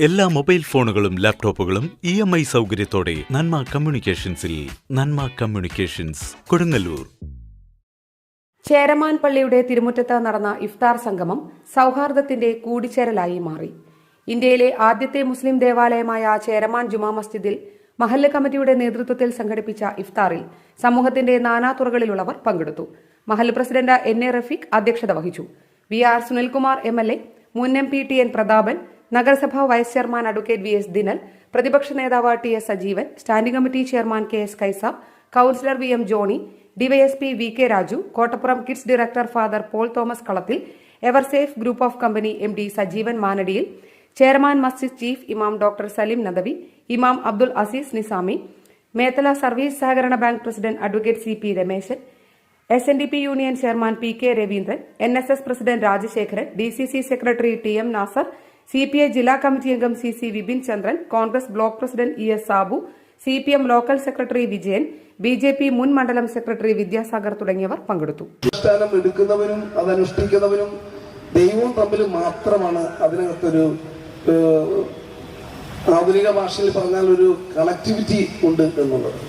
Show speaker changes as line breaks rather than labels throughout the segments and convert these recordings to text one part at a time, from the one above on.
എല്ലാ മൊബൈൽ ഫോണുകളും ലാപ്ടോപ്പുകളും ഇ എം ഐ സൗകര്യത്തോടെ നന്മ കമ്മ്യൂണിക്കേഷൻസിൽ നന്മ കമ്മ്യൂണിക്കേഷൻസ് കൊടുങ്ങല്ലൂർ.
ചേരമാൻ പള്ളിയുടെ തിരുമുറ്റത്ത് നടന്ന ഇഫ്താർ സംഗമം സൗഹാർദ്ദത്തിന്റെ കൂടിച്ചേരലായി മാറി. ഇന്ത്യയിലെ ആദ്യത്തെ മുസ്ലിം ദേവാലയമായ ചേരമാൻ ജുമാ മസ്ജിദിൽ മഹല്ല് കമ്മിറ്റിയുടെ നേതൃത്വത്തിൽ സംഘടിപ്പിച്ച ഇഫ്താറിൽ സമൂഹത്തിന്റെ നാനാതുറകളിലുള്ളവർ പങ്കെടുത്തു. മഹല്ല് പ്രസിഡന്റ് എൻ എ റഫീഖ് അധ്യക്ഷത വഹിച്ചു. V R Sunilkumar M L A മുൻ M P T N Prathapan നഗരസഭാ vice chairman advocate V S Dinal പ്രതിപക്ഷ നേതാവ് T S Sajeevan standing committee chairman K S Kaisa councillor V M Johny DYSP V K Raju Kottappuram kids director father Paul Thomas Kalathil Eversafe group of company M D Sajeevan Manadiyil chairman Masjid chief ഇമാം doctor Saleem Nadvi ഇമാം Abdul Azeez Nizami Methala service സഹകരണ bank president advocate C P Rameshan S N D P union chairman P K Raveendran N S S president Rajasekharan D C C secretary T M Nasar C P I ജില്ലാ committee അംഗം C C Vipin Chandran Congress block president E S Sabu C P M local secretary Vijayan B J P മുൻ മണ്ഡലം secretary Vidyasagar തുടങ്ങിയവർ പങ്കെടുത്തു.
അനുഷ്ഠാനം എടുക്കുന്നവനും അത് അനുഷ്ഠിക്കുന്നവനും ദൈവവും തമ്മിൽ മാത്രമാണ് അതിനകത്തൊരു ആധുനിക ഭാഷയിൽ പറഞ്ഞാൽ ഒരു കണക്ടിവിറ്റി ഉണ്ട് എന്നുള്ളത്.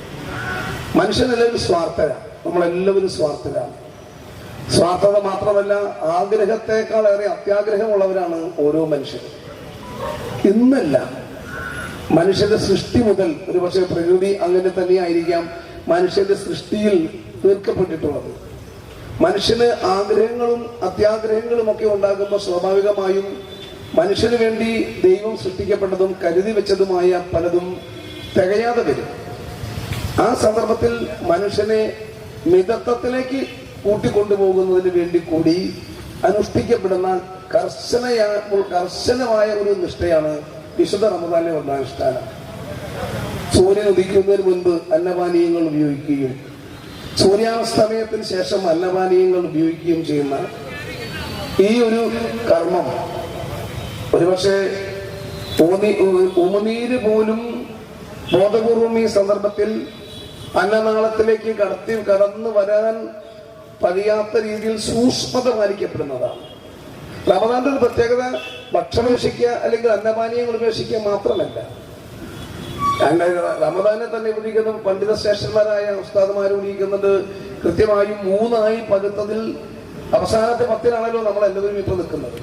മനുഷ്യനെല്ലാവരും സ്വാർത്ഥരാണ് നമ്മളെല്ലാവരും സ്വാർത്ഥരാണ്. സ്വാർത്ഥത മാത്രമല്ല ആഗ്രഹത്തെക്കാൾ ഏറെ അത്യാഗ്രഹമുള്ളവരാണ് ഓരോ മനുഷ്യരും. ഇന്നല്ല. മനുഷ്യന്റെ സൃഷ്ടി മുതൽ ഒരുപക്ഷെ പ്രകൃതി അങ്ങനെ തന്നെയായിരിക്കാം മനുഷ്യന്റെ സൃഷ്ടിയിൽ തീർക്കപ്പെട്ടിട്ടുള്ളത്. മനുഷ്യന് ആഗ്രഹങ്ങളും അത്യാഗ്രഹങ്ങളും ഒക്കെ ഉണ്ടാകുമ്പോൾ സ്വാഭാവികമായും മനുഷ്യന് വേണ്ടി ദൈവം സൃഷ്ടിക്കപ്പെട്ടതും കരുതി വെച്ചതുമായ പലതും തികയാതെ വരും. ആ സന്ദർഭത്തിൽ മനുഷ്യനെ മിതത്വത്തിലേക്ക് കൂട്ടിക്കൊണ്ടുപോകുന്നതിന് വേണ്ടി കൂടി അനുഷ്ഠിക്കപ്പെടുന്ന കർശനയാ കർശനമായ ഒരു നിഷ്ഠയാണ് വിശുദ്ധ റമദാനിലെ വ്രതാനുഷ്ഠാനം സൂര്യൻ ഉദിക്കുന്നതിന് മുൻപ് അന്നപാനീയങ്ങൾ ഉപയോഗിക്കുകയും സൂര്യാസ്തമയത്തിന് ശേഷം അന്നപാനീയങ്ങൾ ഉപയോഗിക്കുകയും ചെയ്യുന്ന ഈ ഒരു കർമ്മം. ഒരുപക്ഷെ ഊന്നി ഉ- പോലും ബോധപൂർവം ഈ സന്ദർഭത്തിൽ അന്നനാളത്തിലേക്ക് കടത്തി കടന്നു വരാൻ കഴിയാത്ത രീതിയിൽ സൂക്ഷ്മത പാലിക്കപ്പെടുന്നതാണ്. റമദാന്റെ ഒരു പ്രത്യേകത ഭക്ഷണം ഉപേക്ഷിക്കുക അല്ലെങ്കിൽ അന്നപാനീയങ്ങൾ ഉപേക്ഷിക്കുക മാത്രമല്ല. റമദാനെ തന്നെ വിളിക്കുന്ന പണ്ഡിത ശ്രേഷ്ഠന്മാരായ ഉസ്താദുമാർ ഉപയോഗിക്കുന്നത് കൃത്യമായും മൂന്നായി പകുത്തതിൽ അവസാനത്തെ പത്തിലാണല്ലോ നമ്മൾ എല്ലാവരും ഇപ്പൊ നിൽക്കുന്നത്.